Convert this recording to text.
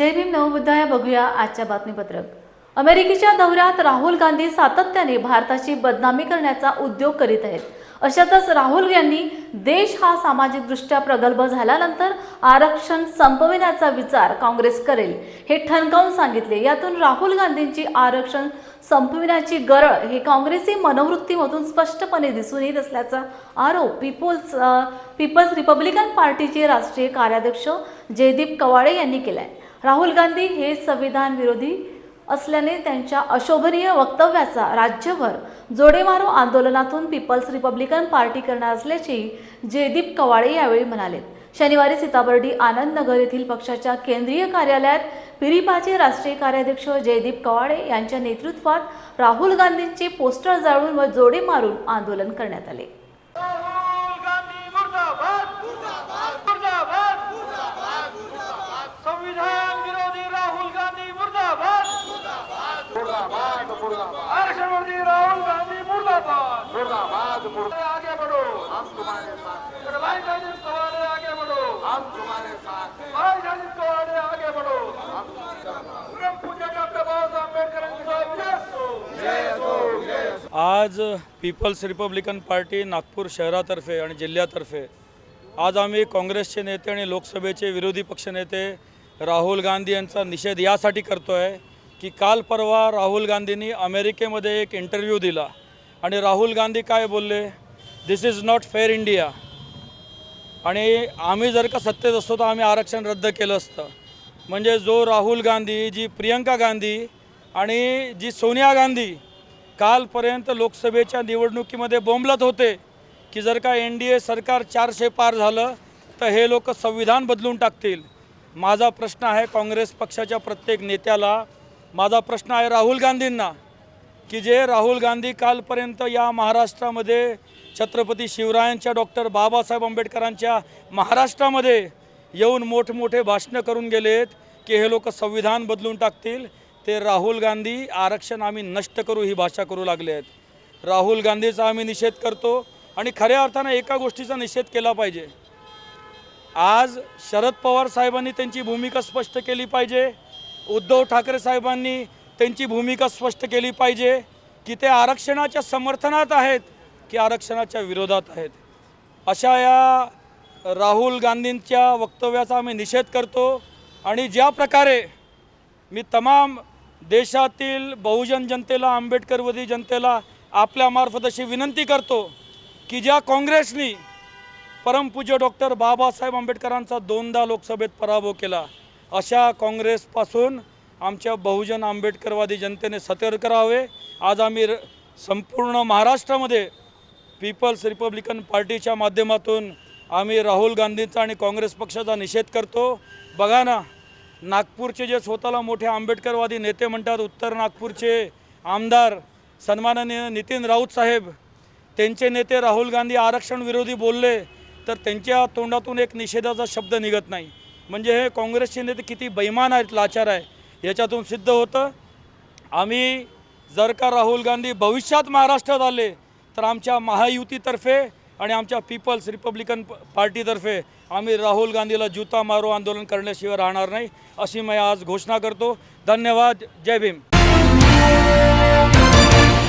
जय भीम नवबुद्धाया बघूया आजच्या बातमीपत्रक. अमेरिकेच्या दौऱ्यात राहुल गांधी सातत्याने भारताची बदनामी करण्याचा उद्योग करीत आहेत. अशातच राहुल यांनी देश हा सामाजिकदृष्ट्या प्रगल्भ झाल्यानंतर आरक्षण संपविण्याचा विचार काँग्रेस करेल हे ठणकावून सांगितले. यातून राहुल गांधींची आरक्षण संपविण्याची गरळ हे काँग्रेसी मनोवृत्तीमधून स्पष्टपणे दिसून येत असल्याचा आरोप पीपल्स पीपल्स रिपब्लिकन पार्टीचे राष्ट्रीय कार्याध्यक्ष जयदीप कवाडे यांनी केला आहे राहुल गांधी हे संविधान विरोधी असल्याने त्यांच्या अशोभनीय वक्तव्याचा राज्यभर जोडेमारो आंदोलनातून पीपल्स रिपब्लिकन पार्टी करणार असल्याचे जयदीप कवाडे यावेळी म्हणाले शनिवारी सीताबर्डी आनंद नगर येथील पक्षाच्या केंद्रीय कार्यालयात पिरिपाचे राष्ट्रीय कार्याध्यक्ष जयदीप कवाडे यांच्या नेतृत्वात राहुल गांधींचे पोस्टर जाळून व जोडे मारून आंदोलन करण्यात आले राहुल गांधी मुर्दाबाद मुर्दाबाद मुर्दाबाद संविधान विरोधी राहुल गांधी मुर्दाबाद आरक्षणवादी राहुल गांधी मुर्दाबाद मुर्दाबाद आगे बढ़ो। हम तुम्हारे साथ। हैं भाई जाजिद कवाड़े आगे बढ़ो। हम तुम्हारे साथ हैं। भाई जाजिद कवाड़े आगे बढ़ो। हम तुम्हारे साथ हैं। परम पूज्य डॉक्टर बाबासाहेब असो आज पीपल्स रिपब्लिकन पार्टी नागपूर शहरातर्फे आणि जिल्ह्यातर्फे. आज आम्ही काँग्रेसचे नेते आणि लोकसभेचे विरोधी पक्षनेते राहुल गांधी यांचा निषेध यासाठी करतो आहे की काल परवा राहुल गांधींनी अमेरिकेमध्ये एक इंटरव्ह्यू दिला. आणि राहुल गांधी काय बोलले? This is not fair India आणि आम्ही जर का सत्तेत असतो तर आम्ही आरक्षण रद्द केलं असतं. म्हणजे जो राहुल गांधी जी प्रियंका गांधी आणि जी सोनिया गांधी कालपर्यंत लोकसभेच्या निवडणुकीमध्ये बोंबलत होते की जर का एन डी ए सरकार चारशे पार झालं तर हे लोक संविधान बदलून टाकतील. माझा प्रश्न आहे काँग्रेस पक्षाच्या प्रत्येक नेत्याला. माझा प्रश्न आहे राहुल गांधींना. की जे राहुल गांधी कालपर्यंत या महाराष्ट्रामध्ये छत्रपती शिवरायांच्या डॉक्टर बाबासाहेब आंबेडकरांच्या महाराष्ट्रामध्ये येऊन मोठमोठे भाषणं करून गेलेत की हे लोक संविधान बदलून टाकतील ते राहुल गांधी आरक्षण आम्ही नष्ट करू ही भाषा करू लागले आहेत. राहुल गांधीचा आम्ही निषेध करतो आणि खऱ्या अर्थानं एका गोष्टीचा निषेध केला पाहिजे. आज शरद पवार साहेबांनी त्यांची भूमिका स्पष्ट केली पाहिजे. उद्धव ठाकरे साहेबांनी त्यांची भूमिका स्पष्ट केली पाहिजे की ते आरक्षणाच्या समर्थनात आहेत की आरक्षणाच्या विरोधात आहेत. अशा या राहुल गांधींच्या वक्तव्याचा आम्ही निषेध करतो आणि ज्या प्रकारे मी तमाम देशातील बहुजन जनतेला आंबेडकरवादी जनतेला आपल्यामार्फत अशी विनंती करतो की ज्या काँग्रेसनी परमपूज्य डॉक्टर बाबासाहेब आंबेडकरांचा दोनदा लोकसभेत पराभव केला अशा काँग्रेसपासून आमच्या बहुजन आंबेडकरवादी जनतेने सतर्क करावे आज आम्ही र- संपूर्ण महाराष्ट्रामध्ये पीपल्स रिपब्लिकन पार्टीच्या माध्यमातून आम्ही राहुल गांधींचा आणि काँग्रेस पक्षाचा निषेध करतो. बघा ना नागपूरचे जे स्वतःला मोठे आंबेडकरवादी नेते म्हणतात उत्तर नागपूरचे आमदार सन्माननीय नितीन राऊत साहेब त्यांचे नेते राहुल गांधी आरक्षण विरोधी बोलले तर त्यांच्या तोंडातून एक निषेधाचा शब्द निघत नाही. म्हणजे हे काँग्रेसचे नेते किती बैमान आहेत लाचार आहे. याच्यातून सिद्ध होतं. आम्ही जर का राहुल गांधी भविष्यात महाराष्ट्रात आले तर आमच्या महायुतीतर्फे आणि आमच्या पीपल्स रिपब्लिकन प- पार्टीतर्फे आम्ही राहुल गांधीला जुता मारो आंदोलन करण्याशिवाय राहणार नाही अशी मी आज घोषणा करतो. धन्यवाद. जय भीम.